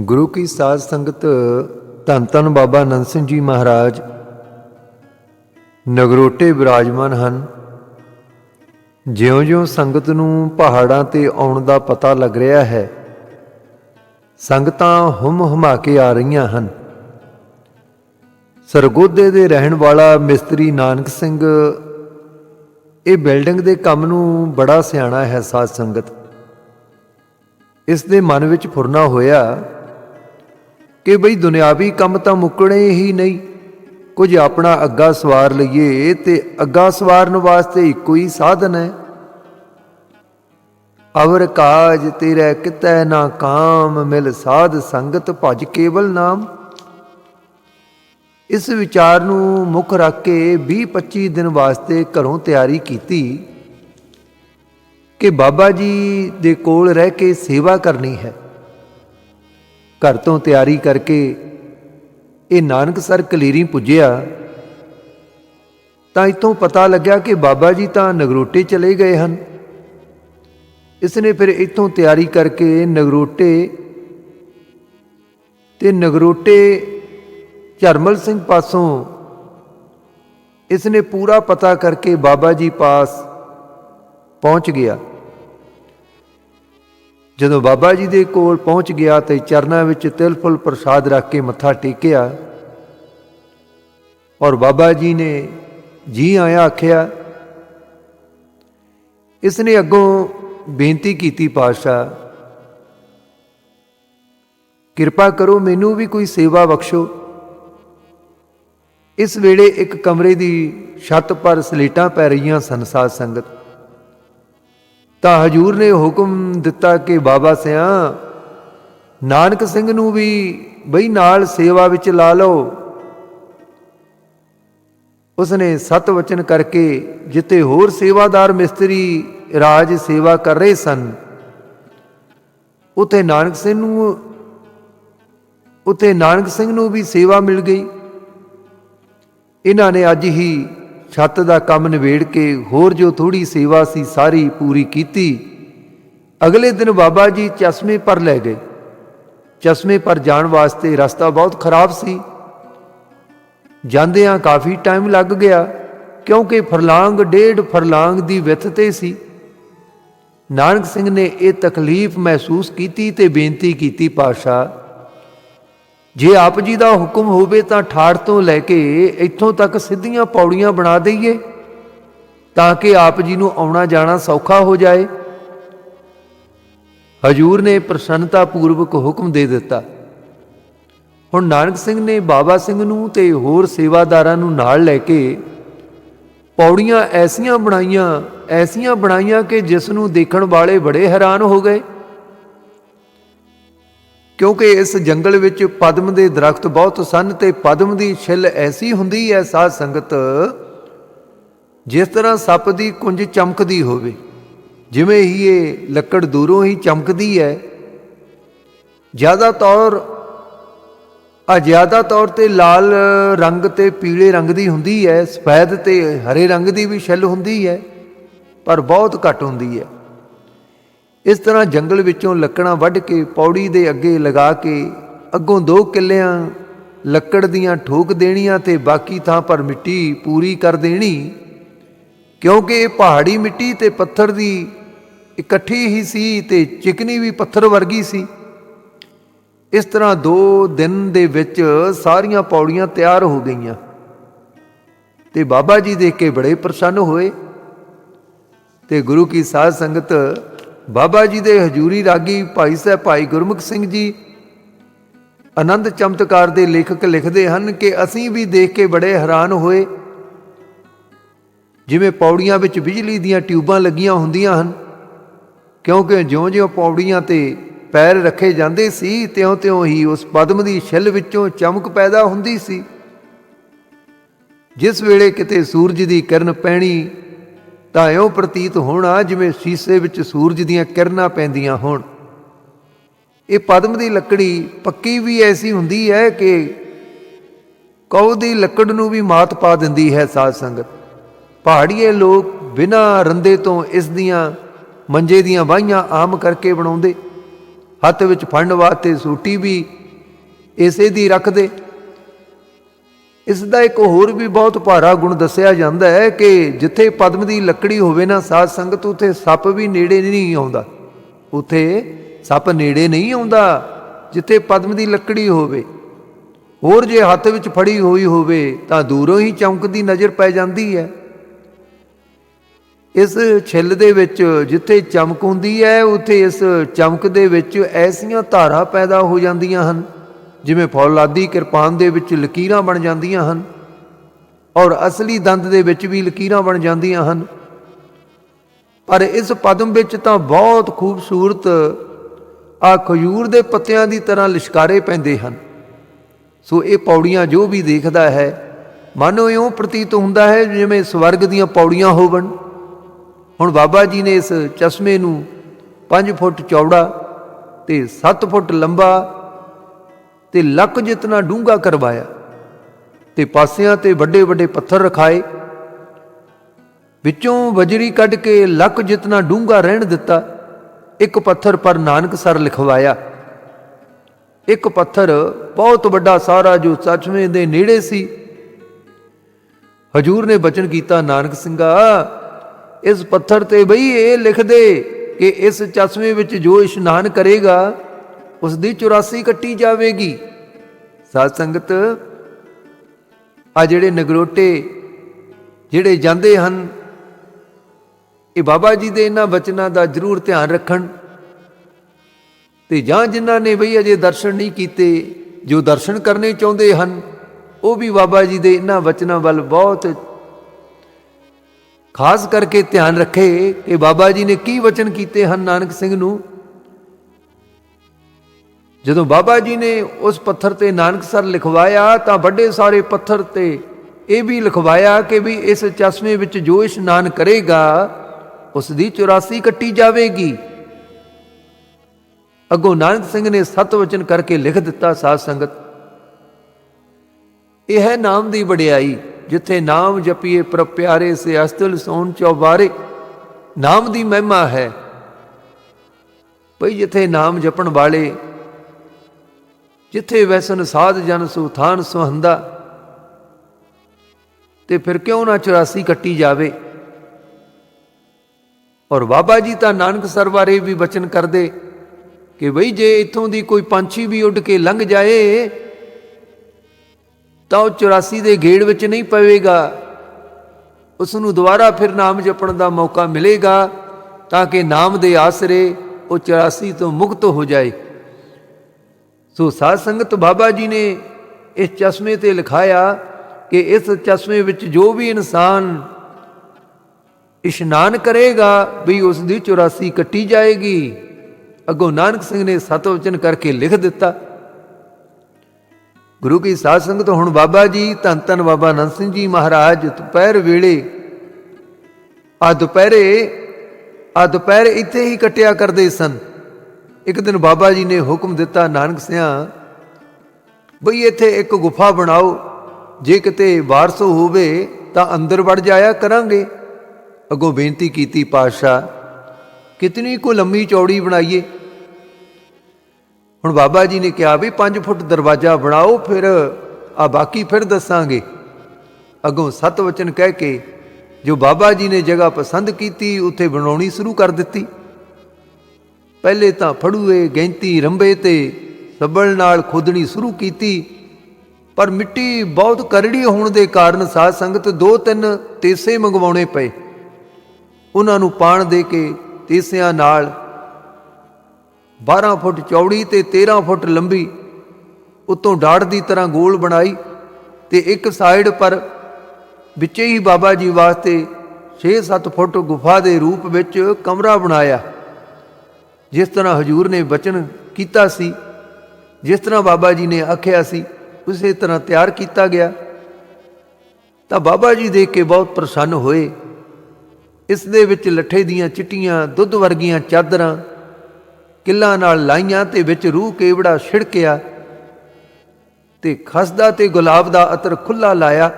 ਗੁਰੂ ਕੀ ਸਾਧ ਸੰਗਤ, ਧੰਨ ਧੰਨ ਬਾਬਾ ਨੰਦ ਸਿੰਘ ਜੀ ਮਹਾਰਾਜ। ਨਗਰੋਟੇ ਵਿਰਾਜਮਾਨ ਹਨ। ਜਿਉਂ-ਜਿਉਂ ਸੰਗਤ ਨੂੰ ਪਹਾੜਾਂ ਤੇ ਆਉਣ ਦਾ ਪਤਾ ਲੱਗ ਰਿਹਾ ਹੈ, ਸੰਗਤਾਂ ਹੁਮ ਹੁਮਾ ਕੇ ਆ ਰਹੀਆਂ ਹਨ। ਸਰਗੋਦੇ ਦੇ ਰਹਿਣ ਵਾਲਾ ਮਿਸਤਰੀ ਨਾਨਕ ਸਿੰਘ, ਇਹ ਬਿਲਡਿੰਗ ਦੇ ਕੰਮ ਨੂੰ ਬੜਾ ਸਿਆਣਾ ਹੈ ਸਾਧ ਸੰਗਤ। ਇਸ ਦੇ ਮਨ ਵਿੱਚ ਫੁਰਨਾ ਹੋਇਆ ਕਿ ਬਈ ਦੁਨਿਆਵੀ ਕੰਮ ਤਾਂ ਮੁੱਕਣੇ ਹੀ ਨਹੀਂ। ਕੁਝ ਆਪਣਾ ਅੱਗਾ ਸਵਾਰ ਲਈਏ ਤੇ ਅੱਗਾ ਸਵਾਰਨ ਵਾਸਤੇ ਇੱਕੋ ਹੀ ਸਾਧਨ ਹੈ। ਅਵਰ ਕਾਜ ਤੇਰੇ ਕਿਤੈ ਨਾ ਕਾਮ, ਮਿਲ ਸਾਧ ਸੰਗਤ ਭਜ ਕੇਵਲ ਨਾਮ। ਇਸ ਵਿਚਾਰ ਨੂੰ ਮੁੱਖ ਰੱਖ ਕੇ 20-25 ਦਿਨ ਵਾਸਤੇ ਘਰੋਂ ਤਿਆਰੀ ਕੀਤੀ ਕਿ ਬਾਬਾ ਜੀ ਦੇ ਕੋਲ ਰਹਿ ਕੇ ਸੇਵਾ ਕਰਨੀ ਹੈ। ਘਰ ਤੋਂ ਤਿਆਰੀ ਕਰਕੇ ਇਹ ਨਾਨਕਸਰ ਕਲੀਰੀ ਪੁੱਜਿਆ, ਤਾਂ ਇਤੋਂ ਪਤਾ ਲੱਗਿਆ ਕਿ ਬਾਬਾ ਜੀ ਤਾਂ ਨਗਰੋਟੇ ਚਲੇ ਗਏ ਹਨ। ਇਸ ਨੇ ਫਿਰ ਇਤੋਂ ਤਿਆਰੀ ਕਰਕੇ ਨਗਰੋਟੇ ਤੇ ਨਗਰੋਟੇ ਝਰਮਲ ਸਿੰਘ ਪਾਸੋਂ ਇਸ ਨੇ ਪੂਰਾ ਪਤਾ ਕਰਕੇ ਬਾਬਾ ਜੀ ਪਾਸ ਪਹੁੰਚ ਗਿਆ। ਜਦੋਂ ਬਾਬਾ ਜੀ ਦੇ ਕੋਲ ਪਹੁੰਚ ਗਿਆ ਤੇ ਚਰਨਾਂ ਵਿੱਚ ਤਿਲ ਫੁੱਲ ਪ੍ਰਸਾਦ ਰੱਖ ਕੇ ਮੱਥਾ ਟੇਕਿਆ ਔਰ ਬਾਬਾ ਜੀ ਨੇ ਜੀ ਆਇਆ ਆਖਿਆ, ਇਸ ਨੇ ਅੱਗੋਂ ਬੇਨਤੀ ਕੀਤੀ ਪਾਤਸ਼ਾਹ, ਕਿਰਪਾ ਕਰੋ ਮੈਨੂੰ ਵੀ ਕੋਈ ਸੇਵਾ ਬਖਸ਼ੋ। ਇਸ ਵੇਲੇ ਇੱਕ ਕਮਰੇ ਦੀ ਛੱਤ ਪਰ ਸਲੇਟਾਂ ਪੈ ਰਹੀਆਂ ਸਨ ਸਾਧ ਸੰਗਤ। ਤਾਂ ਹਜੂਰ ਨੇ ਹੁਕਮ ਦਿੱਤਾ ਕਿ ਬਾਬਾ ਸਿਆ, ਨਾਨਕ ਸਿੰਘ ਨੂੰ ਵੀ ਬਈ ਨਾਲ ਸੇਵਾ ਵਿੱਚ ਲਾ ਲਓ। ਉਸਨੇ ਸਤ ਵਚਨ ਕਰਕੇ ਜਿੱਤੇ ਹੋਰ ਸੇਵਾਦਾਰ ਮਿਸਤਰੀ ਰਾਜ ਸੇਵਾ ਕਰ ਰਹੇ ਸਨ। ਉਤੇ ਨਾਨਕ ਸਿੰਘ ਨੂੰ ਉਤੇ ਨਾਨਕ ਸਿੰਘ ਨੂੰ ਵੀ ਸੇਵਾ ਮਿਲ ਗਈ। ਇਹਨਾਂ ਨੇ ਅੱਜ ਹੀ ਛੱਤ ਦਾ ਕੰਮ ਨਿਬੇੜ ਕੇ ਹੋਰ ਜੋ ਥੋੜੀ ਸੇਵਾ ਸੀ ਸਾਰੀ ਪੂਰੀ ਕੀਤੀ। ਅਗਲੇ ਦਿਨ ਬਾਬਾ ਜੀ ਚਸ਼ਮੇ ਪਰ ਲੈ ਗਏ। ਚਸ਼ਮੇ ਪਰ ਜਾਣ ਵਾਸਤੇ ਰਸਤਾ ਬਹੁਤ ਖਰਾਬ ਸੀ। ਜਾਂਦਿਆਂ ਕਾਫੀ ਟਾਈਮ ਲੱਗ ਗਿਆ, ਕਿਉਂਕਿ ਫਰਲਾਂਗ ਡੇਢ ਫਰਲਾਂਗ ਦੀ ਵਿੱਥ ਤੇ ਸੀ। ਨਾਨਕ ਸਿੰਘ ਨੇ ਇਹ ਤਕਲੀਫ ਮਹਿਸੂਸ ਕੀਤੀ ਤੇ ਬੇਨਤੀ ਕੀਤੀ ਪਾਸ਼ਾ ਜੇ ਆਪ ਜੀ ਦਾ ਹੁਕਮ ਹੋਵੇ ਤਾਂ ਠਾੜ ਤੋਂ ਲੈ ਕੇ ਇੱਥੋਂ ਤੱਕ ਸਿੱਧੀਆਂ ਪੌੜੀਆਂ ਬਣਾ ਦਈਏ, ਤਾਂ ਕਿ ਆਪ ਜੀ ਨੂੰ ਆਉਣਾ ਜਾਣਾ ਸੌਖਾ ਹੋ ਜਾਏ। ਹਜੂਰ ਨੇ ਪ੍ਰਸੰਨਤਾ ਪੂਰਵਕ ਹੁਕਮ ਦੇ ਦਿੱਤਾ। ਹੁਣ ਨਾਨਕ ਸਿੰਘ ਨੇ ਬਾਬਾ ਸਿੰਘ ਨੂੰ ਤੇ ਹੋਰ ਸੇਵਾਦਾਰਾਂ ਨੂੰ ਨਾਲ ਲੈ ਕੇ ਪੌੜੀਆਂ ਐਸੀਆਂ ਬਣਾਈਆਂ ਐਸੀਆਂ ਬਣਾਈਆਂ ਕਿ ਜਿਸ ਨੂੰ ਦੇਖਣ ਵਾਲੇ ਬੜੇ ਹੈਰਾਨ ਹੋ ਗਏ। ਕਿਉਂਕਿ ਇਸ ਜੰਗਲ ਵਿੱਚ ਪਦਮ ਦੇ ਦਰਖਤ ਬਹੁਤ ਸਨ ਤੇ ਪਦਮ ਦੀ ਛਿੱਲ ਐਸੀ ਹੁੰਦੀ ਹੈ ਸਾਧ ਸੰਗਤ, ਜਿਸ ਤਰ੍ਹਾਂ ਸੱਪ ਦੀ ਕੁੰਜ ਚਮਕਦੀ ਹੋਵੇ। ਜਿਵੇਂ ਹੀ ਇਹ ਲੱਕੜ ਦੂਰੋਂ ਹੀ ਚਮਕਦੀ ਹੈ ਜ਼ਿਆਦਾ ਤੌਰ ਆ ਜ਼ਿਆਦਾ ਤੌਰ ਤੇ ਲਾਲ ਰੰਗ ਤੇ ਪੀਲੇ ਰੰਗ ਦੀ ਹੁੰਦੀ ਹੈ, ਸਫੈਦ ਤੇ ਹਰੇ ਰੰਗ ਦੀ ਵੀ ਛਿੱਲ ਹੁੰਦੀ ਹੈ, ਪਰ ਬਹੁਤ ਘੱਟ ਹੁੰਦੀ ਹੈ। ਇਸ ਤਰ੍ਹਾਂ ਜੰਗਲ ਵਿੱਚੋਂ ਲੱਕੜਾਂ ਵੱਢ ਕੇ ਪੌੜੀ ਦੇ ਅੱਗੇ ਲਗਾ ਕੇ ਅੱਗੋਂ ਦੋ ਕਿੱਲਿਆਂ ਲੱਕੜ ਦੀਆਂ ਠੋਕ ਦੇਣੀਆਂ ਤੇ ਬਾਕੀ ਥਾਂ ਪਰ ਮਿੱਟੀ ਪੂਰੀ ਕਰ ਦੇਣੀ, ਕਿਉਂਕਿ ਇਹ ਪਹਾੜੀ ਮਿੱਟੀ ਤੇ ਪੱਥਰ ਦੀ ਇਕੱਠੀ ਹੀ ਸੀ ਤੇ ਚਿਕਨੀ ਵੀ ਪੱਥਰ ਵਰਗੀ ਸੀ। ਇਸ ਤਰ੍ਹਾਂ 2 ਦਿਨ ਦੇ ਵਿੱਚ ਸਾਰੀਆਂ ਪੌੜੀਆਂ ਤਿਆਰ ਹੋ ਗਈਆਂ ਤੇ ਬਾਬਾ ਜੀ ਦੇਖ ਕੇ ਬੜੇ ਪ੍ਰਸੰਨ ਹੋਏ ਤੇ ਗੁਰੂ ਕੀ ਸਾਧ ਸੰਗਤ ਬਾਬਾ ਜੀ ਦੇ ਹਜੂਰੀ ਰਾਗੀ ਭਾਈ ਸਾਹਿਬ ਭਾਈ ਗੁਰਮੁਖ ਸਿੰਘ ਜੀ ਆਨੰਦ ਚਮਤਕਾਰ ਦੇ ਲੇਖਕ ਲਿਖਦੇ ਹਨ ਕਿ ਅਸੀਂ ਵੀ ਦੇਖ ਕੇ ਬੜੇ ਹੈਰਾਨ ਹੋਏ। ਜਿਵੇਂ ਪੌੜੀਆਂ ਵਿੱਚ ਬਿਜਲੀ ਦੀਆਂ ਟਿਊਬਾਂ ਲੱਗੀਆਂ ਹੁੰਦੀਆਂ ਹਨ। ਕਿਉਂਕਿ ਜਿਉਂ-ਜਿਉਂ ਪੌੜੀਆਂ ਤੇ ਪੈਰ ਰੱਖੇ ਜਾਂਦੇ ਸੀ, ਤਿਉਂ-ਤਿਉਂ ਹੀ ਉਸ ਪਦਮ ਦੀ ਛਿੱਲ ਵਿੱਚੋਂ ਚਮਕ ਪੈਦਾ ਹੁੰਦੀ ਸੀ। ਜਿਸ ਵੇਲੇ ਕਿਤੇ ਸੂਰਜ ਦੀ ਕਿਰਨ ਪੈਣੀ ਤਾਂ ਇਉਂ ਪ੍ਰਤੀਤ ਹੋਣਾ ਜਿਵੇਂ ਸ਼ੀਸ਼ੇ ਵਿੱਚ ਸੂਰਜ ਦੀਆਂ ਕਿਰਨਾਂ ਪੈਂਦੀਆਂ ਹੋਣ। ਇਹ ਪਦਮ ਦੀ ਲੱਕੜੀ ਪੱਕੀ ਵੀ ਐਸੀ ਹੁੰਦੀ ਹੈ ਕਿ ਕਉ ਦੀ ਲੱਕੜ ਨੂੰ ਵੀ ਮਾਤ ਪਾ ਦਿੰਦੀ ਹੈ ਸਾਧ ਸੰਗਤ। ਪਹਾੜੀਏ ਲੋਕ ਬਿਨਾਂ ਰੰਦੇ ਤੋਂ ਇਸ ਦੀਆਂ ਮੰਜੇ ਦੀਆਂ ਵਾਹੀਆਂ ਆਮ ਕਰਕੇ ਬਣਾਉਂਦੇ। ਹੱਥ ਵਿੱਚ ਫੜਨ ਵਾਸਤੇ ਸੂਟੀ ਵੀ ਇਸੇ ਦੀ ਰੱਖਦੇ। ਇਸ ਦਾ ਇੱਕ ਹੋਰ ਵੀ ਬਹੁਤ ਭਾਰਾ ਗੁਣ ਦੱਸਿਆ ਜਾਂਦਾ ਹੈ ਕਿ ਜਿੱਥੇ ਪਦਮ ਦੀ ਲੱਕੜੀ ਹੋਵੇ ਨਾ ਸਾਧ ਸੰਗਤ, ਉਥੇ ਸੱਪ ਵੀ ਨੇੜੇ ਨਹੀਂ ਆਉਂਦਾ। ਉਥੇ ਸੱਪ ਨੇੜੇ ਨਹੀਂ ਆਉਂਦਾ ਜਿੱਥੇ ਪਦਮ ਦੀ ਲੱਕੜੀ ਹੋਵੇ। ਹੋਰ ਜੇ ਹੱਥ ਵਿੱਚ ਫੜੀ ਹੋਈ ਹੋਵੇ ਤਾਂ ਦੂਰੋਂ ਹੀ ਚਮਕਦੀ ਨਜ਼ਰ ਪੈ ਜਾਂਦੀ ਹੈ। ਇਸ ਛਿੱਲ ਦੇ ਵਿੱਚ ਜਿੱਥੇ ਚਮਕ ਹੁੰਦੀ ਹੈ, ਉੱਥੇ ਇਸ ਚਮਕ ਦੇ ਵਿੱਚ ਐਸੀਆਂ ਧਾਰਾਂ ਪੈਦਾ ਹੋ ਜਾਂਦੀਆਂ ਹਨ। ਜਿਵੇਂ ਫੌਲਾਦੀ ਕਿਰਪਾਨ ਦੇ ਵਿੱਚ ਲਕੀਰਾਂ ਬਣ ਜਾਂਦੀਆਂ ਹਨ ਔਰ ਅਸਲੀ ਦੰਦ ਦੇ ਵਿੱਚ ਵੀ ਲਕੀਰਾਂ ਬਣ ਜਾਂਦੀਆਂ ਹਨ। ਪਰ ਇਸ ਪਦਮ ਵਿੱਚ ਤਾਂ ਬਹੁਤ ਖੂਬਸੂਰਤ ਆ ਖਜੂਰ ਦੇ ਪੱਤਿਆਂ ਦੀ ਤਰ੍ਹਾਂ ਲਿਸ਼ਕਾਰੇ ਪੈਂਦੇ ਹਨ। ਸੋ ਇਹ ਪੌੜੀਆਂ ਜੋ ਵੀ ਦੇਖਦਾ ਹੈ, ਮਾਨੋ ਇਉਂ ਪ੍ਰਤੀਤ ਹੁੰਦਾ ਹੈ ਜਿਵੇਂ ਸਵਰਗ ਦੀਆਂ ਪੌੜੀਆਂ ਹੋਵਣ। ਹੁਣ ਬਾਬਾ ਜੀ ਨੇ ਇਸ ਚਸ਼ਮੇ ਨੂੰ 5 ਫੁੱਟ ਚੌੜਾ ਤੇ 7 ਫੁੱਟ ਲੰਬਾ ਤੇ ਲੱਕ ਜਿਤਨਾ ਡੂੰਘਾ ਕਰਵਾਇਆ ਤੇ ਪਾਸਿਆਂ ਤੇ ਵੱਡੇ ਵੱਡੇ ਪੱਥਰ ਰਖਾਏ, ਵਿੱਚੋਂ ਵਜਰੀ ਕੱਢ ਕੇ ਲੱਕ ਜਿਤਨਾ ਡੂੰਘਾ ਰਹਿਣ ਦਿੱਤਾ, ਇੱਕ ਪੱਥਰ ਪਰ ਨਾਨਕ ਸਰ ਲਿਖਵਾਇਆ। ਇੱਕ ਪੱਥਰ ਬਹੁਤ ਵੱਡਾ ਸਾਰਾ ਜੋ ਚਸ਼ਮੇ ਦੇ ਨੇੜੇ ਸੀ। ਹਜੂਰ ਨੇ ਬਚਨ ਕੀਤਾ, ਨਾਨਕ ਸਿੰਘਾ, ਇਸ ਪੱਥਰ ਤੇ ਬਈ ਇਹ ਲਿਖ ਦੇ ਕਿ ਇਸ ਚਸ਼ਮੇ ਵਿੱਚ ਜੋ ਇਸ਼ਨਾਨ ਕਰੇਗਾ ਉਸ ਦੀ 84 ਕੱਟੀ ਜਾਵੇਗੀ। ਸਾਧ ਸੰਗਤ, ਆ ਜਿਹੜੇ ਨਗਰੋਟੇ, ਜਿਹੜੇ ਜਾਂਦੇ ਹਨ, ਇਹ ਬਾਬਾ ਜੀ ਦੇ ਇਹਨਾਂ ਬਚਨਾਂ ਦਾ ਜ਼ਰੂਰ ਧਿਆਨ ਰੱਖਣ। ਤੇ ਜਾਂ ਜਿਨ੍ਹਾਂ ਨੇ ਬਈ ਅਜੇ ਦਰਸ਼ਨ ਨਹੀਂ ਕੀਤੇ, ਜੋ ਦਰਸ਼ਨ ਕਰਨੇ ਚਾਹੁੰਦੇ ਹਨ, ਉਹ ਵੀ ਬਾਬਾ ਜੀ ਦੇ ਇਹਨਾਂ ਬਚਨਾਂ ਵੱਲ ਬਹੁਤ ਖਾਸ ਕਰਕੇ ਧਿਆਨ ਰੱਖੇ ਕਿ ਬਾਬਾ ਜੀ ਨੇ ਕੀ ਵਚਨ ਕੀਤੇ ਹਨ, ਨਾਨਕ ਸਿੰਘ ਨੂੰ? ਜਦੋਂ ਬਾਬਾ ਜੀ ਨੇ ਉਸ ਪੱਥਰ ਤੇ ਨਾਨਕ ਸਰ ਲਿਖਵਾਇਆ, ਤਾਂ ਵੱਡੇ ਸਾਰੇ ਪੱਥਰ ਤੇ ਇਹ ਵੀ ਲਿਖਵਾਇਆ ਕਿ ਵੀ ਇਸ ਚਸ਼ਮੇ ਵਿੱਚ ਜੋ ਇਸ਼ਨਾਨ ਕਰੇਗਾ, ਉਸ ਦੀ 84 ਕੱਟੀ ਜਾਵੇਗੀ। ਅੱਗੋਂ ਨਾਨਕ ਸਿੰਘ ਨੇ ਸਤ ਵਚਨ ਕਰਕੇ ਲਿਖ ਦਿੱਤਾ ਸਾਧ ਸੰਗਤ। ਇਹ ਹੈ ਨਾਮ ਦੀ ਵਡਿਆਈ, ਜਿੱਥੇ ਨਾਮ ਜਪੀਏ ਪਰ ਪਿਆਰੇ ਸੇ ਅਸਤਲ ਸੋਨ ਚੌਬਾਰੇ। ਨਾਮ ਦੀ ਮਹਿਮਾ ਹੈ। ਭਈ ਜਿੱਥੇ ਨਾਮ ਜਪਣ ਵਾਲੇ ਜਿੱਥੇ ਵੈਸਨ ਸਾਧ ਜਨ ਸੁਥਾਨ ਸੁਹੰਦਾ ਤੇ ਫਿਰ ਕਿਉਂ ਨਾ 84 ਕੱਟੀ ਜਾਵੇ? ਔਰ ਬਾਬਾ ਜੀ ਤਾਂ ਨਾਨਕ ਸਰ ਬਾਰੇ ਵੀ ਬਚਨ ਕਰਦੇ ਕਿ ਬਈ ਜੇ ਇੱਥੋਂ ਦੀ ਕੋਈ ਪੰਛੀ ਵੀ ਉੱਡ ਕੇ ਲੰਘ ਜਾਏ, ਤਾਂ ਉਹ 84 ਦੇ ਗੇੜ ਵਿੱਚ ਨਹੀਂ ਪਵੇਗਾ। ਉਸ ਨੂੰ ਦੁਬਾਰਾ ਫਿਰ ਨਾਮ ਜਪਣ ਦਾ ਮੌਕਾ ਮਿਲੇਗਾ ਤਾਂ ਕਿ ਨਾਮ ਦੇ ਆਸਰੇ ਉਹ 84 ਤੋਂ ਮੁਕਤ ਹੋ ਜਾਏ। ਸੋ ਸਾਧ ਸੰਗਤ ਬਾਬਾ ਜੀ ਨੇ ਇਸ ਚਸ਼ਮੇ ਤੇ ਲਿਖਾਇਆ ਕਿ ਇਸ ਚਸ਼ਮੇ ਵਿੱਚ ਜੋ ਵੀ ਇਨਸਾਨ ਇਸ਼ਨਾਨ ਕਰੇਗਾ ਵੀ ਉਸ ਦੀ 84 ਕੱਟੀ ਜਾਏਗੀ। ਅੱਗੋਂ ਨਾਨਕ ਸਿੰਘ ਨੇ ਸਤਵਚਨ ਕਰਕੇ ਲਿਖ ਦਿੱਤਾ। ਗੁਰੂ ਕੀ ਸਾਧ ਸੰਗਤ, ਹੁਣ ਬਾਬਾ ਜੀ, ਧੰਨ ਧੰਨ ਬਾਬਾ ਨੰਦ ਸਿੰਘ ਜੀ ਮਹਾਰਾਜ, ਦੁਪਹਿਰ ਵੇਲੇ ਆ ਦੁਪਹਿਰੇ ਆ ਦੁਪਹਿਰ ਇੱਥੇ ਹੀ ਕਟਿਆ ਕਰਦੇ ਸਨ। ਇੱਕ ਦਿਨ ਬਾਬਾ ਜੀ ਨੇ ਹੁਕਮ ਦਿੱਤਾ, ਨਾਨਕ ਸਿਆ, ਬਈ ਇੱਥੇ ਇੱਕ ਗੁਫਾ ਬਣਾਓ, ਜੇ ਕਿਤੇ ਵਾਰਸ ਹੋਵੇ ਤਾਂ ਅੰਦਰ ਵੜ ਜਾਇਆ ਕਰਾਂਗੇ। ਅੱਗੋਂ ਬੇਨਤੀ ਕੀਤੀ ਪਾਤਸ਼ਾਹ, ਕਿਤਨੀ ਕੋ ਲੰਮੀ ਚੌੜੀ ਬਣਾਈਏ? ਹੁਣ ਬਾਬਾ ਜੀ ਨੇ ਕਿਹਾ ਵੀ 5 ਫੁੱਟ ਦਰਵਾਜ਼ਾ ਬਣਾਓ, ਫਿਰ ਆ ਬਾਕੀ ਫਿਰ ਦੱਸਾਂਗੇ। ਅੱਗੋਂ ਸਤ ਵਚਨ ਕਹਿ ਕੇ ਜੋ ਬਾਬਾ ਜੀ ਨੇ ਜਗ੍ਹਾ ਪਸੰਦ ਕੀਤੀ, ਉੱਥੇ ਬਣਾਉਣੀ ਸ਼ੁਰੂ ਕਰ ਦਿੱਤੀ। ਪਹਿਲੇ ਤਾਂ ਫੜੂਏ, ਗੈਂਤੀ ਰੰਬੇ ਤੇ, ਸੱਬਲ ਨਾਲ ਖੋਦਣੀ ਸ਼ੁਰੂ ਕੀਤੀ। ਪਰ ਮਿੱਟੀ ਬਹੁਤ ਕਰੜੀ ਹੋਣ ਦੇ ਕਾਰਨ ਸਾਧ ਸੰਗਤ ਦੋ ਤਿੰਨ ਤੇਸੇ ਮੰਗਵਾਉਣੇ ਪਏ। ਉਹਨਾਂ ਨੂੰ ਪਾਣ ਦੇ ਕੇ ਤੇਸਿਆਂ ਨਾਲ 12 ਫੁੱਟ ਚੌੜੀ ਤੇ 13 ਫੁੱਟ ਲੰਬੀ ਉਤੋਂ ਡਾੜ ਦੀ ਤਰ੍ਹਾਂ ਗੋਲ ਬਣਾਈ ਤੇ ਇੱਕ ਸਾਈਡ ਪਰ ਵਿੱਚੇ ਹੀ ਬਾਬਾ ਜੀ ਵਾਸਤੇ 6-7 ਫੁੱਟ ਗੁਫਾ ਦੇ ਰੂਪ ਵਿੱਚ ਕਮਰਾ ਬਣਾਇਆ। ਜਿਸ ਤਰ੍ਹਾਂ ਹਜੂਰ ਨੇ ਬਚਨ ਕੀਤਾ ਸੀ, ਜਿਸ ਤਰ੍ਹਾਂ ਬਾਬਾ ਜੀ ਨੇ ਆਖਿਆ ਸੀ, ਉਸੇ ਤਰ੍ਹਾਂ ਤਿਆਰ ਕੀਤਾ ਗਿਆ। ਤਾਂ ਬਾਬਾ ਜੀ ਦੇਖ ਕੇ ਬਹੁਤ ਪ੍ਰਸੰਨ ਹੋਏ। ਇਸ ਦੇ ਵਿੱਚ ਲੱਠੇ ਦੀਆਂ ਚਿੱਟੀਆਂ, ਦੁੱਧ ਵਰਗੀਆਂ ਚਾਦਰਾਂ, ਕਿੱਲਾਂ ਨਾਲ ਲਾਈਆਂ ਤੇ ਵਿੱਚ ਰੂਹ ਕੇਵੜਾ ਛਿੜਕਿਆ ਤੇ ਖਸਦਾ ਤੇ ਗੁਲਾਬ ਦਾ ਅਤਰ ਖੁੱਲਾ ਲਾਇਆ।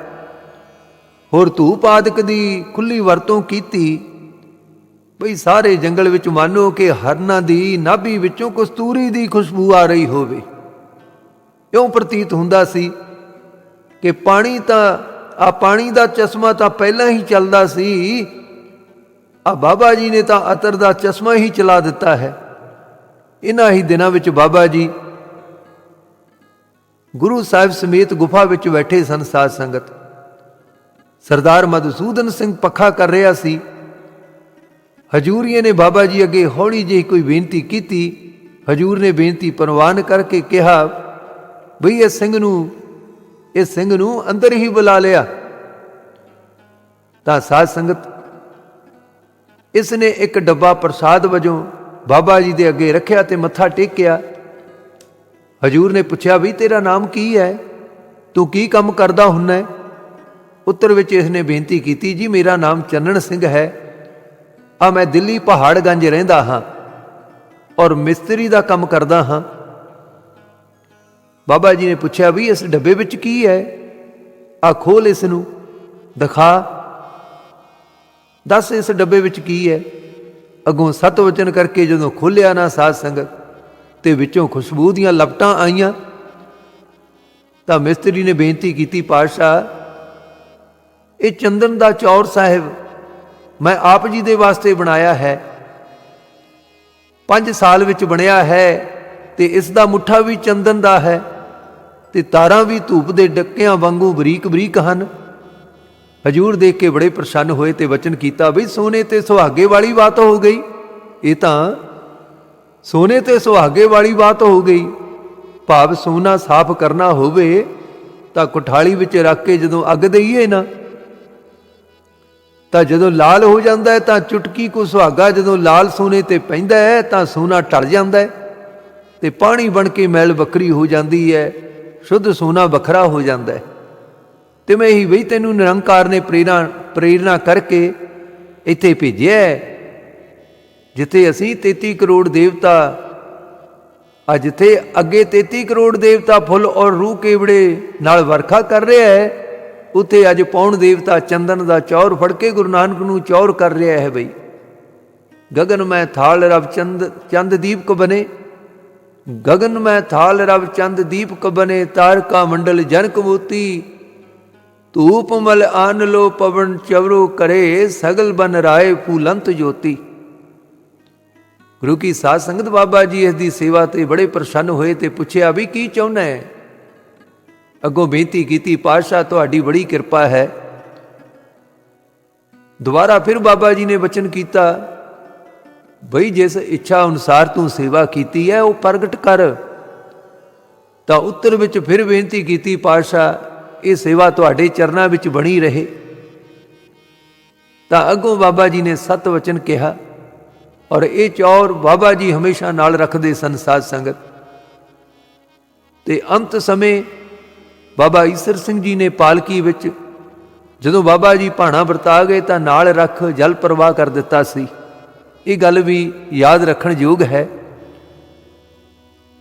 ਹੋਰ ਧੂਪ ਆਦਿਕ ਦੀ ਖੁੱਲੀ ਵਰਤੋਂ ਕੀਤੀ। ਬਈ ਸਾਰੇ ਜੰਗਲ ਵਿੱਚ ਮਾਨੋ ਕਿ ਹਰਨਾਂ ਦੀ ਨਾਭੀ ਵਿੱਚੋਂ ਕਸਤੂਰੀ ਦੀ ਖੁਸ਼ਬੂ ਆ ਰਹੀ ਹੋਵੇ। ਇਉਂ ਪ੍ਰਤੀਤ ਹੁੰਦਾ ਸੀ ਕਿ ਪਾਣੀ ਤਾਂ, ਆ ਪਾਣੀ ਦਾ ਚਸ਼ਮਾ ਤਾਂ ਪਹਿਲਾਂ ਹੀ ਚੱਲਦਾ ਸੀ। ਆ ਬਾਬਾ ਜੀ ਨੇ ਤਾਂ ਅਤਰ ਦਾ ਚਸ਼ਮਾ ਹੀ ਚਲਾ ਦਿੱਤਾ ਹੈ। ਇਹਨਾਂ ਹੀ ਦਿਨਾਂ ਵਿੱਚ ਬਾਬਾ ਜੀ ਗੁਰੂ ਸਾਹਿਬ ਸਮੇਤ ਗੁਫਾ ਵਿੱਚ ਬੈਠੇ ਸਨ ਸਾਧ ਸੰਗਤ। ਸਰਦਾਰ ਮਧੂਸੂਦਨ ਸਿੰਘ ਪੱਖਾ ਕਰ ਰਿਹਾ ਸੀ। ਹਜੂਰੀਏ ਨੇ ਬਾਬਾ ਜੀ ਅੱਗੇ ਹੌਲੀ ਜਿਹੀ ਕੋਈ ਬੇਨਤੀ ਕੀਤੀ। ਹਜੂਰ ਨੇ ਬੇਨਤੀ ਪ੍ਰਵਾਨ ਕਰਕੇ ਕਿਹਾ, ਬਈ ਇਹ ਸਿੰਘ ਨੂੰ, ਇਹ ਸਿੰਘ ਨੂੰ ਅੰਦਰ ਹੀ ਬੁਲਾ ਲਿਆ। ਤਾਂ ਸਾਧ ਸੰਗਤ, ਇਸ ਨੇ ਇੱਕ ਡੱਬਾ ਪ੍ਰਸਾਦ ਵਜੋਂ ਬਾਬਾ ਜੀ ਦੇ ਅੱਗੇ ਰੱਖਿਆ ਤੇ ਮੱਥਾ ਟੇਕਿਆ। ਹਜੂਰ ਨੇ ਪੁੱਛਿਆ ਵੀ ਤੇਰਾ ਨਾਮ ਕੀ ਹੈ? ਤੂੰ ਕੀ ਕੰਮ ਕਰਦਾ ਹੁੰਨਾ ਹੈ? ਉੱਤਰ ਵਿੱਚ ਇਸ ਨੇ ਬੇਨਤੀ ਕੀਤੀ, ਜੀ ਮੇਰਾ ਨਾਮ ਚੰਨਣ ਸਿੰਘ ਹੈ। ਆ ਮੈਂ ਦਿੱਲੀ ਪਹਾੜਗੰਜ ਰਹਿੰਦਾ ਹਾਂ ਔਰ ਮਿਸਤਰੀ ਦਾ ਕੰਮ ਕਰਦਾ ਹਾਂ। ਬਾਬਾ ਜੀ ਨੇ ਪੁੱਛਿਆ ਵੀ ਇਸ ਡੱਬੇ ਵਿੱਚ ਕੀ ਹੈ? ਆ ਖੋਲ ਇਸ ਨੂੰ, ਦਿਖਾ। ਦੱਸ ਇਸ ਡੱਬੇ ਵਿੱਚ ਕੀ ਹੈ? ਅਗੋਂ ਸਤ ਵਚਨ ਕਰਕੇ ਜਦੋਂ ਖੋਲਿਆ ਨਾ ਸਾਧ ਸੰਗਤ, ਤੇ ਵਿੱਚੋਂ ਖੁਸ਼ਬੂ ਦੀਆਂ ਲਪਟਾਂ ਆਈਆਂ। ਤਾਂ ਮਿਸਤਰੀ ਨੇ ਬੇਨਤੀ ਕੀਤੀ, ਪਾਤਸ਼ਾਹ, ਇਹ ਚੰਦਨ ਦਾ ਚੌਰ ਸਾਹਿਬ ਮੈਂ ਆਪ ਜੀ ਦੇ ਵਾਸਤੇ ਬਣਾਇਆ ਹੈ। 5 ਸਾਲ ਵਿੱਚ ਬਣਿਆ ਹੈ ਤੇ ਇਸ ਦਾ ਮੁੱਠਾ ਵੀ ਚੰਦਨ ਦਾ ਹੈ ਤੇ ਤਾਰਾਂ ਵੀ ਧੂਪ ਦੇ ਡੱਕਿਆਂ ਵਾਂਗੂ ਬਰੀਕ ਬਰੀਕ ਹਨ। ਹਜੂਰ ਦੇਖ ਕੇ ਬੜੇ ਪ੍ਰਸੰਨ ਹੋਏ ਤੇ ਵਚਨ ਕੀਤਾ, ਬਈ ਸੋਨੇ ਤੇ ਸੁਹਾਗੇ ਵਾਲੀ ਬਾਤ ਹੋ ਗਈ। ਇਹ ਤਾਂ ਸੋਨੇ ਤੇ ਸੁਹਾਗੇ ਵਾਲੀ ਬਾਤ ਹੋ ਗਈ। ਭਾਵ ਸੋਨਾ ਸਾਫ਼ ਕਰਨਾ ਹੋਵੇ ਤਾਂ ਕੁਠਾਲੀ ਵਿੱਚ ਰੱਖ ਕੇ ਜਦੋਂ ਅੱਗ ਦਈਏ ਨਾ ਤਾਂ ਜਦੋਂ ਲਾਲ ਹੋ ਜਾਂਦਾ ਹੈ, ਤਾਂ ਚੁਟਕੀ ਕੋ ਸੁਹਾਗਾ ਜਦੋਂ ਲਾਲ ਸੋਨੇ ਤੇ ਪੈਂਦਾ ਹੈ, ਤਾਂ ਸੋਨਾ ਟਲ ਜਾਂਦਾ ਹੈ। ਤੇ ਪਾਣੀ ਬਣ ਕੇ ਮੈਲ ਵੱਖਰੀ ਹੋ ਜਾਂਦੀ ਹੈ, ਸ਼ੁੱਧ ਸੋਨਾ ਵੱਖਰਾ ਹੋ ਜਾਂਦਾ ਹੈ। ਤੇ ਮੈਂ ਹੀ ਬਈ ਤੈਨੂੰ ਨਿਰੰਕਾਰ ਨੇ ਪ੍ਰੇਰਣਾ ਪ੍ਰੇਰਣਾ ਕਰਕੇ ਇੱਥੇ ਭੇਜਿਆ ਹੈ। ਜਿੱਥੇ ਅਸੀਂ 33 ਕਰੋੜ ਦੇਵਤਾ, ਆ ਜਿੱਥੇ ਅੱਗੇ 33 ਕਰੋੜ ਦੇਵਤਾ ਫੁੱਲ ਔਰ ਰੂਹ ਕੇਵੜੇ ਨਾਲ ਵਰਖਾ ਕਰ ਰਿਹਾ ਹੈ ਉੱਥੇ ਅੱਜ ਪੌਣ ਦੇਵਤਾ ਚੰਦਨ ਦਾ ਚੌਰ ਫੜ ਕੇ ਗੁਰੂ ਨਾਨਕ ਨੂੰ ਚੌਰ ਕਰ ਰਿਹਾ ਹੈ ਬਈ। ਗਗਨ ਮੈਂ ਥਾਲ ਰਵ ਚੰਦ ਚੰਦ ਦੀਪਕ ਬਨੇ। ਗਗਨ ਮੈਂ ਥਾਲ ਰਵ ਚੰਦ ਦੀਪਕ ਬਨੇ, ਤਾਰਕਾ ਮੰਡਲ ਜਨਕ ਮੋਤੀ। ਧੂਪ ਮਲ ਆਨ ਲੋ ਪਵਨ ਚਵਰੋ ਕਰੇ, ਸਗਲ ਬਨ ਰਾਏ ਫੂਲੰਤ ਜੋਤੀ। ਗੁਰੂ ਕੀ ਸਾਧ ਸੰਗਤ ਬਾਬਾ ਜੀ ਇਸ ਦੀ ਸੇਵਾ ਤੇ ਬੜੇ ਪ੍ਰਸੰਨ ਹੋਏ ਤੇ ਪੁੱਛਿਆ ਵੀ ਕੀ ਚਾਹੁੰਦਾ ਹੈ? ਅੱਗੋਂ ਬੇਨਤੀ ਕੀਤੀ, ਪਾਤਸ਼ਾਹ, ਤੁਹਾਡੀ ਬੜੀ ਕਿਰਪਾ ਹੈ। ਦੁਬਾਰਾ ਫਿਰ ਬਾਬਾ ਜੀ ਨੇ ਵਚਨ ਕੀਤਾ, ਬਈ, ਜਿਸ ਇੱਛਾ ਅਨੁਸਾਰ ਤੂੰ ਸੇਵਾ ਕੀਤੀ ਹੈ, ਉਹ ਪ੍ਰਗਟ ਕਰ। ਤਾਂ ਉੱਤਰ ਵਿੱਚ ਫਿਰ ਬੇਨਤੀ ਕੀਤੀ, ਪਾਤਸ਼ਾਹ, ਇਹ ਸੇਵਾ ਤੁਹਾਡੇ ਚਰਨਾਂ ਵਿੱਚ ਬਣੀ ਰਹੇ। ਤਾਂ ਅੱਗੋਂ ਬਾਬਾ ਜੀ ਨੇ ਸਤ ਵਚਨ ਕਿਹਾ, ਔਰ ਇਹ ਚੌਰ ਬਾਬਾ ਜੀ ਹਮੇਸ਼ਾ ਨਾਲ ਰੱਖਦੇ ਸਨ ਸਾਧ ਸੰਗਤ। ਤੇ ਅੰਤ ਸਮੇਂ ਬਾਬਾ ਈਸਰ ਸਿੰਘ ਜੀ ਨੇ ਪਾਲਕੀ ਵਿੱਚ ਜਦੋਂ ਬਾਬਾ ਜੀ ਭਾਣਾ ਵਰਤਾ ਗਏ ਤਾਂ ਨਾਲ ਰੱਖ ਜਲ ਪ੍ਰਵਾਹ ਕਰ ਦਿੱਤਾ ਸੀ। ਇਹ ਗੱਲ ਵੀ ਯਾਦ ਰੱਖਣ ਯੋਗ ਹੈ।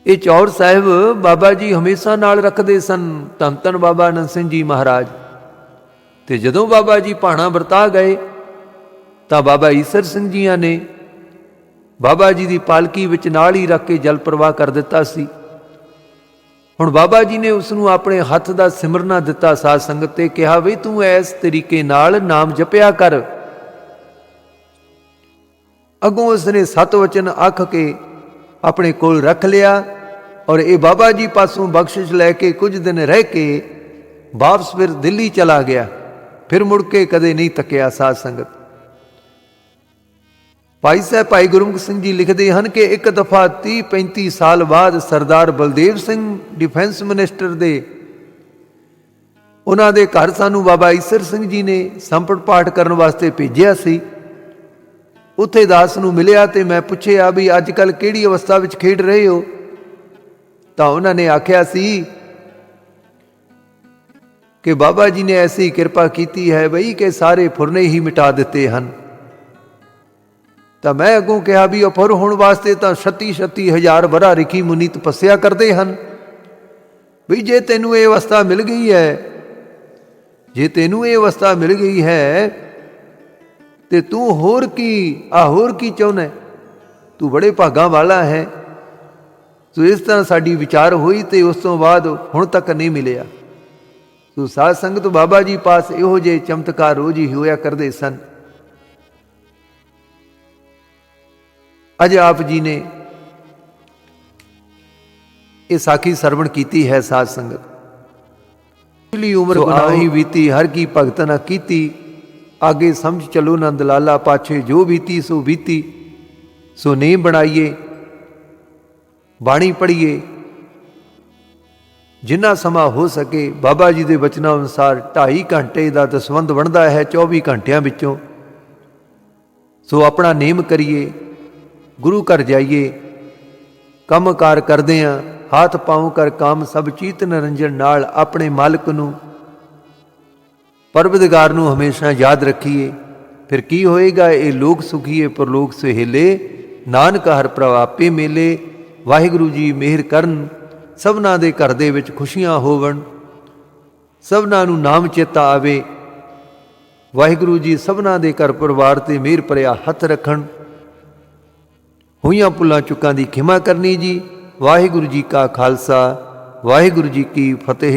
ਇਹ ਚੌਰ ਸਾਹਿਬ ਬਾਬਾ ਜੀ ਹਮੇਸ਼ਾ ਨਾਲ ਰੱਖਦੇ ਸਨ, ਧੰਨ ਧੰਨ ਬਾਬਾ ਅਨੰਦ ਸਿੰਘ ਜੀ ਮਹਾਰਾਜ। ਤੇ ਜਦੋਂ ਬਾਬਾ ਜੀ ਭਾਣਾ ਵਰਤਾ ਗਏ ਤਾਂ ਬਾਬਾ ਈਸਰ ਸਿੰਘ ਜੀਆਂ ਨੇ ਬਾਬਾ ਜੀ ਦੀ ਪਾਲਕੀ ਵਿੱਚ ਨਾਲ ਹੀ ਰੱਖ ਕੇ ਜਲ ਪ੍ਰਵਾਹ ਕਰ ਦਿੱਤਾ ਸੀ। ਹੁਣ ਬਾਬਾ ਜੀ ਨੇ ਉਸ ਨੂੰ ਆਪਣੇ ਹੱਥ ਦਾ ਸਿਮਰਨਾ ਦਿੱਤਾ ਸਾਧ ਸੰਗਤ ਤੇ ਕਿਹਾ, ਵੀ ਤੂੰ ਇਸ ਤਰੀਕੇ ਨਾਲ ਨਾਮ ਜਪਿਆ ਕਰ। ਅਗੋਂ ਉਸ ਨੇ ਸਤ ਵਚਨ ਆਖ ਕੇ ਆਪਣੇ ਕੋਲ ਰੱਖ ਲਿਆ ਔਰ ਇਹ ਬਾਬਾ ਜੀ ਪਾਸੋਂ ਬਖਸ਼ਿਸ਼ ਲੈ ਕੇ ਕੁਝ ਦਿਨ ਰਹਿ ਕੇ ਵਾਪਸ ਫਿਰ ਦਿੱਲੀ ਚਲਾ ਗਿਆ। ਫਿਰ ਮੁੜ ਕੇ ਕਦੇ ਨਹੀਂ ਤੱਕਿਆ ਸਾਧ ਸੰਗਤ। ਭਾਈ ਸਾਹਿਬ, ਭਾਈ ਗੁਰਮੁਖ ਸਿੰਘ ਜੀ ਲਿਖਦੇ ਹਨ ਕਿ ਇੱਕ ਦਫਾ 30 35 ਸਾਲ ਬਾਅਦ ਸਰਦਾਰ ਬਲਦੇਵ ਸਿੰਘ ਡਿਫੈਂਸ ਮਿਨਿਸਟਰ ਦੇ ਉਹਨਾਂ ਦੇ ਘਰ ਸਾਨੂੰ ਬਾਬਾ ਈਸਰ ਸਿੰਘ ਜੀ ਨੇ ਸੰਪਟ ਪਾਠ ਕਰਨ ਵਾਸਤੇ ਭੇਜਿਆ ਸੀ। ਉੱਥੇ ਦਾਸ ਨੂੰ ਮਿਲਿਆ ਤੇ ਮੈਂ ਪੁੱਛਿਆ ਵੀ ਅੱਜ ਕੱਲ ਕਿਹੜੀ ਅਵਸਥਾ ਵਿੱਚ ਖੇਡ ਰਹੇ ਹੋ? ਤਾਂ ਉਹਨਾਂ ਨੇ ਆਖਿਆ ਸੀ ਕਿ ਬਾਬਾ ਜੀ ਨੇ ਐਸੀ ਕਿਰਪਾ ਕੀਤੀ ਹੈ ਬਈ ਕਿ ਸਾਰੇ ਫੁਰਨੇ ਹੀ ਮਿਟਾ ਦਿੱਤੇ ਹਨ। ਤਾਂ ਮੈਂ ਅੱਗੋਂ ਕਿਹਾ ਵੀ ਉਹ ਹੋਣ ਵਾਸਤੇ ਤਾਂ 36 36 ਹਜ਼ਾਰ ਬਰਾ ਰਿਖੀ ਮੁਨੀ ਤਪੱਸਿਆ ਕਰਦੇ ਹਨ। ਵੀ ਜੇ ਤੈਨੂੰ ਇਹ ਅਵਸਥਾ ਮਿਲ ਗਈ ਹੈ, ਜੇ ਤੈਨੂੰ ਇਹ ਅਵਸਥਾ ਮਿਲ ਗਈ ਹੈ, ਤੇ ਤੂੰ ਹੋਰ ਕੀ ਆ ਹੋਰ ਕੀ ਚਾਹੁੰਦਾ ਤੂੰ ਬੜੇ ਭਾਗਾਂ ਵਾਲਾ ਹੈ। ਸੋ ਇਸ ਤਰ੍ਹਾਂ ਸਾਡੀ ਵਿਚਾਰ ਹੋਈ ਤੇ ਉਸ ਤੋਂ ਬਾਅਦ ਹੁਣ ਤੱਕ ਨਹੀਂ ਮਿਲਿਆ। ਸੋ ਸਾਧ ਸੰਗਤ ਬਾਬਾ ਜੀ ਪਾਸ ਇਹੋ ਜਿਹੇ ਚਮਤਕਾਰ ਰੋਜ਼ ਹੀ ਹੋਇਆ ਕਰਦੇ ਸਨ। ਅਜ ਆਪ ਜੀ ਨੇ ਇਹ ਸਾਖੀ ਸਰਵਣ ਕੀਤੀ ਹੈ ਸਾਧ ਸੰਗਤ। ਪਿਛਲੀ ਉਮਰ ਗੁਨਾਹੀ ਬੀਤੀ ਹਰ ਕੀ ਭਗਤ ਨਾ ਕੀਤੀ। ਆਗੇ ਸਮਝ ਚਲੋ ਨੰਦ ਲਾਲਾ ਪਾਛੇ ਜੋ ਬੀਤੀ ਸੋ ਬੀਤੀ। ਸੋ ਨਹੀਂ ਬਣਾਈਏ ਬਾਣੀ ਪੜ੍ਹੀਏ। ਜਿੰਨਾ ਸਮਾਂ ਹੋ ਸਕੇ ਬਾਬਾ ਜੀ ਦੇ ਬਚਨਾਂ ਅਨੁਸਾਰ 2.5 ਘੰਟੇ ਦਾ ਦਸਵੰਦ ਬਣਦਾ ਹੈ 24 ਘੰਟਿਆਂ ਵਿੱਚੋਂ। ਸੋ ਆਪਣਾ ਨੇਮ ਕਰੀਏ ਗੁਰੂ ਘਰ ਜਾਈਏ। ਕੰਮਕਾਰ ਕਰਦੇ ਆਂ, ਹੱਥ ਪਾਉ ਕਰ ਕੰਮ, ਸਭ ਚੀਤ ਨਿਰੰਜਨ ਨਾਲ ਆਪਣੇ ਮਾਲਕ ਨੂੰ। ਪਰਵਿਦਗਾਰ ਨੂੰ ਹਮੇਸ਼ਾ ਯਾਦ ਰੱਖੀਏ। ਫਿਰ ਕੀ ਹੋਏਗਾ, ਇਹ ਲੋਕ ਸੁਖੀਏ ਪਰਲੋਕ ਸੁਹੇਲੇ। ਨਾਨਕ ਹਰ ਪ੍ਰਵਾਪੇ ਮੇਲੇ। ਵਾਹਿਗੁਰੂ ਜੀ ਮਿਹਰ ਕਰਨ, ਸਭਨਾ ਦੇ ਘਰ ਦੇ ਵਿੱਚ ਖੁਸ਼ੀਆਂ ਹੋਵਣ। ਸਭਨਾ ਨੂੰ ਨਾਮ ਚੇਤਾ ਆਵੇ। ਵਾਹਿਗੁਰੂ ਜੀ ਸਭਨਾ ਦੇ ਘਰ ਪਰਿਵਾਰ ਤੇ ਮਿਹਰ ਭਰਿਆ ਹੱਥ ਰੱਖਣ। ਹੋਈਆਂ ਪੁੱਲਾਂ ਚੁੱਕਾਂ ਦੀ ਖਿਮਾ ਕਰਨੀ ਜੀ। ਵਾਹਿਗੁਰੂ ਜੀ ਕਾ ਖਾਲਸਾ, ਵਾਹਿਗੁਰੂ ਜੀ ਕੀ ਫਤਿਹ।